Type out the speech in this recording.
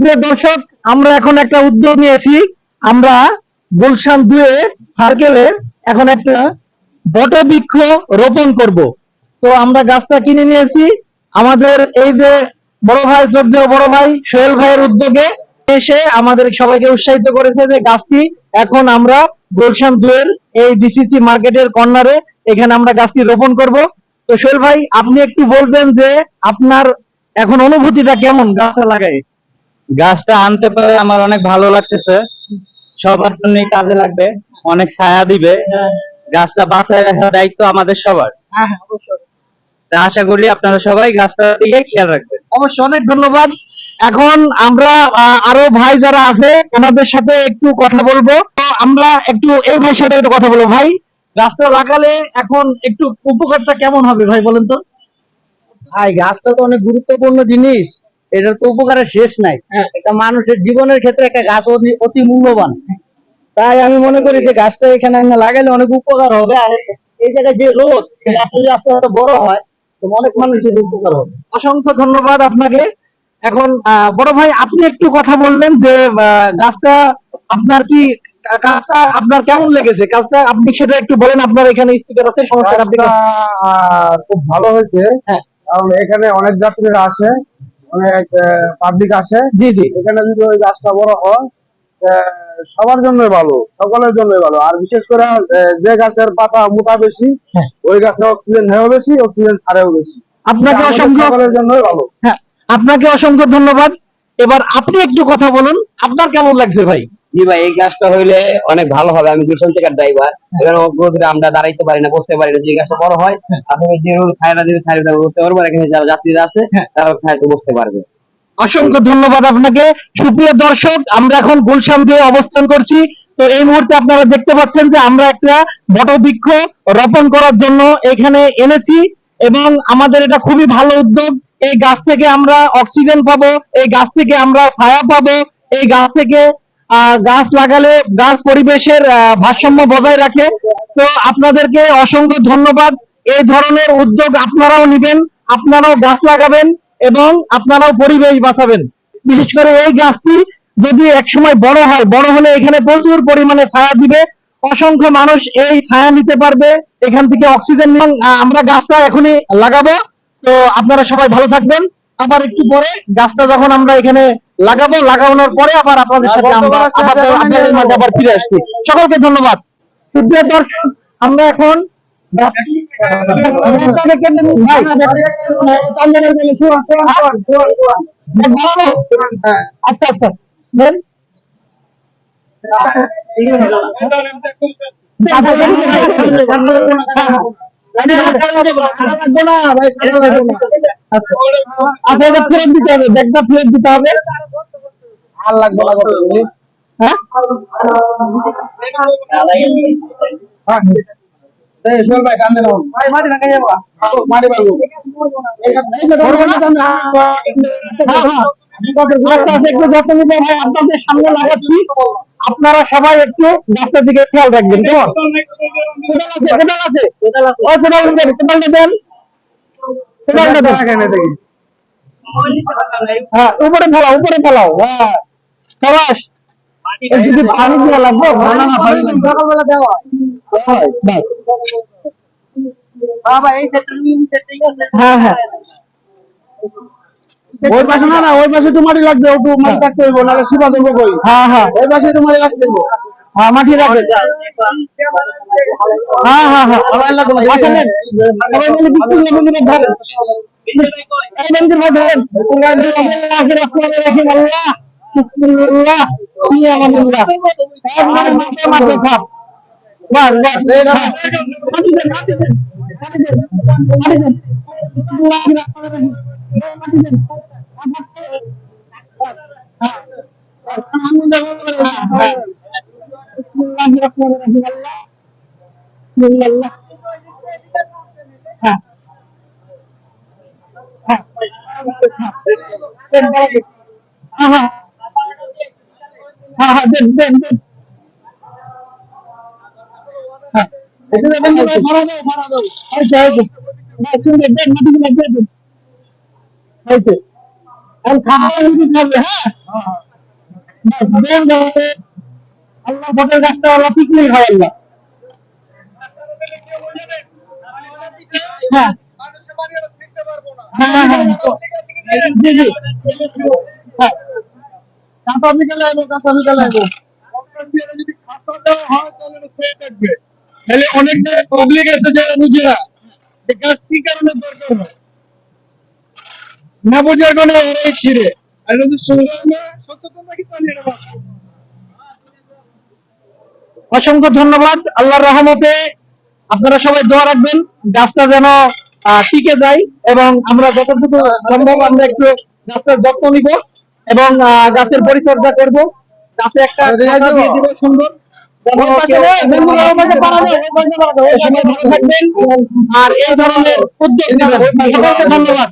প্রিয় দর্শক, আমরা এখন একটা উদ্যোগ নিয়েছি। আমরা গুলশান দুয়ে সার্কেলে এখন একটা বটবৃক্ষ রোপণ করব। তো আমরা গাছটা কিনে নিয়েছি। আমাদের এই যে বড় ভাই, শ্রদ্ধেয় বড় ভাই সোহেল ভাইয়ের উদ্যোগে এসে আমাদের সবাইকে উৎসাহিত করেছে যে গাছটি এখন আমরা গুলশান দুয়ের এই ডিসিসি মার্কেটের কর্নারে এখানে আমরা গাছটি রোপণ করব। তো সোহেল ভাই, আপনি একটু বলবেন যে আপনার এখন অনুভূতিটা কেমন গাছটা লাগাই গাছটা আনতে পেরে আমার অনেক ভালো লাগতেছে। সবার জন্য কাজে লাগবে অনেক ছায়া দিবে। গাছটা বাঁচায় রাখার দায়িত্ব আমাদের সবার। হ্যাঁ হ্যাঁ আশা করি আপনারা সবাই গাছটার দিকে খেয়াল রাখবেন। অবশ্যই অনেক ধন্যবাদ। এখন আমরা আরও ভাই যারা আছে ওনাদের সাথে একটু কথা বলব। আমরা একটু এই ভাইয়ের সাথে একটু কথা বলব। ভাই গাছটা লাগালে এখন একটু উপকারটা কেমন হবে ভাই বলেন তো? ভাই গাছটা তো অনেক গুরুত্বপূর্ণ জিনিস। এটার তো উপকারের শেষ নাই। হ্যাঁ। একটা মানুষের জীবনের ক্ষেত্রে একটা গাছ অতি- মূল্যবান। তাই আমি মনে করি যে গাছটা এখানে লাগাইলে অনেক উপকার হবে। আর এই জায়গায় যে রোদ গাছটা যদি আস্তে আস্তে বড় হয় তো অনেক মানুষের উপকার হবে। অসংখ্য ধন্যবাদ আপনাকে। এখন বড় ভাই আপনি একটু কথা বলবেন যে গাছটা আপনার কি কাজটা আপনার কেমন লেগেছে? কাজটা আপনি সেটা একটু বলেন আপনার এখানে স্পিকার আছে সমস্যা আহ, খুব ভালো হয়েছে। হ্যাঁ। কারণ এখানে অনেক যাত্রীরা আসে। অনেক পাবলিক আসে। জি জি। এখানে যদি ওই গাছটা বড় হয় সবার জন্য ভালো সকলের জন্য ভালো। আর বিশেষ করে যে গাছের পাতা মোটা বেশি হ্যাঁ। ওই গাছে অক্সিজেন হেও বেশি অক্সিজেন ছাড়েও বেশি। আপনাকে অসংখ্য সকলের জন্য ভালো। হ্যাঁ আপনাকে অসংখ্য ধন্যবাদ। এবার আপনি একটু কথা বলুন আপনার কেমন লাগছে ভাই? জি ভাই এই গাছটা হইলে অনেক ভালো হবে। আমি গুলশান থেকে ড্রাইভার। এখানে আমরা দাঁড়াইতে পারি না বসতে পারি না। যে গাছটা বড় হয় আসলে যে রোদ ছায়া দিবে ছায়া বসতে পারব এখানে যারা যাত্রীরা আছে তারা ছায়াতে বসতে পারবে। অসংখ্য ধন্যবাদ আপনাকে। সুপ্রিয় দর্শক আমরা এখন গুলশান দিয়ে অবস্থান করছি। তো এই মুহূর্তে আপনারা দেখতে পাচ্ছেন যে আমরা একটা বটবৃক্ষ রোপণ করার জন্য এখানে এনেছি এবং আমাদের এটা খুবই ভালো উদ্যোগ। এই গাছ থেকে আমরা অক্সিজেন পাবো এই গাছ থেকে আমরা ছায়া পাবো এই গাছ থেকে গাছ লাগালে গাছ পরিবেশের ভারসাম্য বজায় রাখে। তো আপনাদেরকে অসংখ্য ধন্যবাদ। এই ধরনের উদ্যোগ আপনারাও নেবেন আপনারাও গাছ লাগাবেন এবং আপনারাও পরিবেশ বাঁচাবেন। বিশেষ করে এই গাছটি যদি একসময় বড় হয় বড় হলে এখানে প্রচুর পরিমাণে ছায়া দিবে। অসংখ্য মানুষ এই ছায়া নিতে পারবে এখান থেকে অক্সিজেন আহ, আমরা গাছটা এখনই লাগাবো। তো আপনারা সবাই ভালো থাকবেন। আবার একটু পরে গাছটা যখন আমরা এখানে লাগাবো লাগানোর পরে আবার আপনাদের সাথে আমরা আবার আপনাদের মাঝে আবার ফিরে আসছি। সকলকে ধন্যবাদ। সুপ্রিয় দর্শক আমরা এখন। ভাই, আচ্ছা আচ্ছা। দেন। আচ্ছা এটা ফেরত দিতে হবে ব্যাগটা ফেরত দিতে হবে। আর লাগবে না কত হ্যাঁ? হ্যাঁ? হ্যাঁ, হ্যাঁ। আচ্ছা, আচ্ছা, হয় আপনারা সবাই একটু গাছটার দিকে খেয়াল রাখবেন কেমন? কোদাল আছে দেন কোদালটা দেন কোদালটা দেন এখানে দেখি হ্যাঁ উপরে ফেলাও উপরে ফেলাও হ্যাঁ। সবাস যদি পানি দেওয়া লাগবে না না না পানি সকালবেলা দেওয়া। হয়, ব্যাস। হ্যাঁ হ্যাঁ। ওই পাশে না না ওই পাশে তো মাটি লাগবে ওটু মাটি থাকতে হইব নাহলে শিবা দেবো কই হ্যাঁ হ্যাঁ। ওই পাশে তো মাটি লাগতে হইব হ্যাঁ মাটি রাখে হ্যাঁ হ্যাঁ হ্যাঁ। সবাই লাগবে না। আচ্ছা নেন। সবাই মিলে বিসমিল্লাহ বলে ধরেন এই মন্দির ভাই ধরেন আল্লাহ। বিসমিল্লাহ ইয়া আল্লাহ একবার মাথা মাথা সাপ বাস বাস এই না মাটি দেন মাটি দেন মাটি দেন মাটি দেন রহিম মাটি দেন হ্যাঁ বিসমিল্লাহির রহমানির রহিম আল্লাহ বিসমিল্লাহ হ্যাঁ হ্যাঁ। হ্যাঁ হ্যাঁ হ্যাঁ দেন দেন দেন আল্লাহ বটের গাছটা আল্লাহ ঠিকই হয় আল্লাহ। হ্যাঁ। হ্যাঁ হ্যাঁ অনেক পাবলিক আছে যারা বুঝে না গাছ কি কারণে দরকার হয়? না বোঝার কারণে ওরাই ছিঁড়ে। আর যদি সচেতন নাকি তাহলে। অসংখ্য ধন্যবাদ। আল্লাহর রহমতে আপনারা সবাই দোয়া রাখবেন। গাছটা যেন টিকে যায় এবং আমরা যতটুকু সম্ভব আমরা একটু গাছটার যত্ন নিব এবং আহ, গাছের পরিচর্যা করব। গাছে একটা সুন্দর। আর এই ধরনের উদ্যোগ সকলকে ধন্যবাদ।